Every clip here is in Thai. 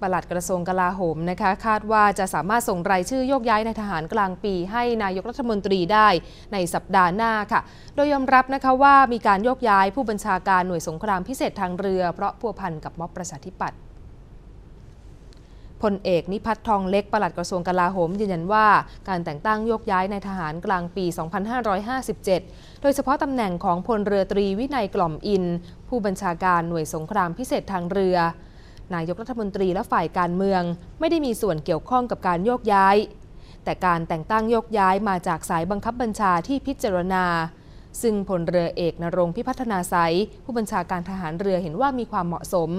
ปลัดกระทรวงกลาโหมนะคะคาดว่าจะสามารถส่งรายชื่อโยกย้ายในทหารกลางปี ให้นายกรัฐมนตรีได้ในสัปดาห์หน้าค่ะ โดยยอมรับนะคะว่ามีการโยกย้ายผู้บัญชาการหน่วยสงครามพิเศษทางเรือ เพราะพัวพันกับม็อบประชาธิปัตย์พลเอกนิพัฒน์ทองเล็กปลัดกระทรวงกลาโหมยืนยันว่าการแต่งตั้งโยกย้ายในทหารกลางปี 2557 โดยเฉพาะตำแหน่งของพลเรือตรีวินัยกล่อมอิน ผู้บัญชาการหน่วยสงครามพิเศษทางเรือ นายกรัฐมนตรีและฝ่ายการเมือง ไม่ได้มีส่วนเกี่ยวข้องกับการโยกย้าย แต่การแต่งตั้งโยกย้ายมาจากสายบังคับบัญชาที่พิจารณา ซึ่งพลเรือเอกนรงพิพัฒนาไสผู้บัญชาการทหารเรือเห็นว่ามีความเหมาะสม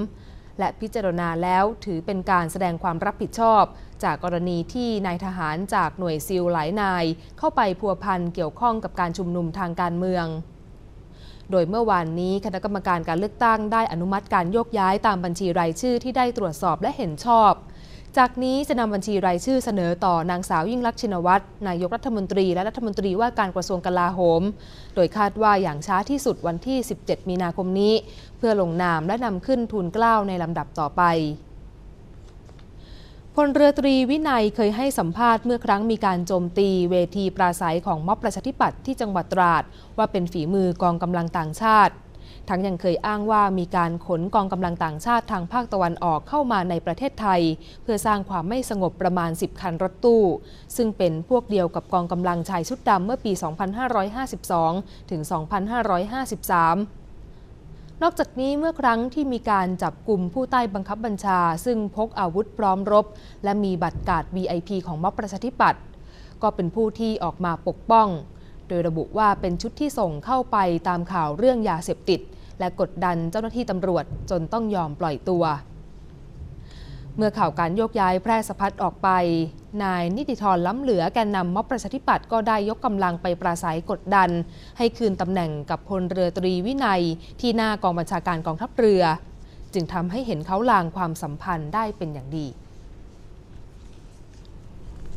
และพิจารณาแล้วถือเป็นการแสดงความรับผิดชอบ จากกรณีที่นายทหารจากหน่วยซิลหลายนาย เข้าไปพัวพันเกี่ยวข้องกับการชุมนุมทางการเมือง โดยเมื่อวานนี้คณะกรรมการการเลือกตั้งได้อนุมัติการโยกย้ายตามบัญชีรายชื่อที่ได้ตรวจสอบและเห็นชอบ จากนี้จะนำบัญชีรายชื่อเสนอต่อนางสาวยิ่งลักษณ์ชินวัตรนายกรัฐมนตรีและรัฐมนตรีว่าการกระทรวงกลาโหม โดยคาดว่าอย่างช้าที่สุดวันที่ 17 มีนาคมนี้ เพื่อลงนามและนำขึ้นทูลเกล้าในลำดับต่อไป พลเรือตรีวินัยเคยให้สัมภาษณ์เมื่อครั้งมีการโจมตีเวทีปราศัยของม็อบประชาธิปัตย์ที่จังหวัดตราด ว่าเป็นฝีมือกองกำลังต่างชาติ ทั้งยังเคยอ้างว่ามีการขนกองกำลังต่างชาติทางภาคตะวันออกเข้ามาในประเทศไทย เพื่อสร้างความไม่สงบประมาณ 10 คันรถตู้ ซึ่งเป็นพวกเดียวกับกองกำลังชายชุดดำเมื่อปี 2552 ถึง 2553 นอกจากนี้เมื่อครั้งที่มีการจับกลุ่มผู้ใต้บังคับบัญชา ซึ่งพกอาวุธพร้อมรบ และมีบัตรการ์ด VIP ของม็อบประชาธิปัตย์ก็เป็นผู้ที่ออกมาปกป้อง โดยระบุว่าเป็นชุดที่ส่งเข้าไปตามข่าวเรื่องยาเสพติด และกดดันเจ้าหน้าที่ตำรวจจนต้องยอมปล่อยตัว เมื่อข่าวการโยกย้ายแพร่สะพัดออกไปนายนิติธรล้ำเหลือแกนนำม็อบประชาธิปัตย์ก็ได้ยกกำลังไปปราศัยกดดัน ให้คืนตำแหน่งกับพลเรือตรีวินัย ที่หน้ากองบัญชาการกองทัพเรือ จึงทำให้เห็นเขาลางความสัมพันธ์ได้เป็นอย่างดี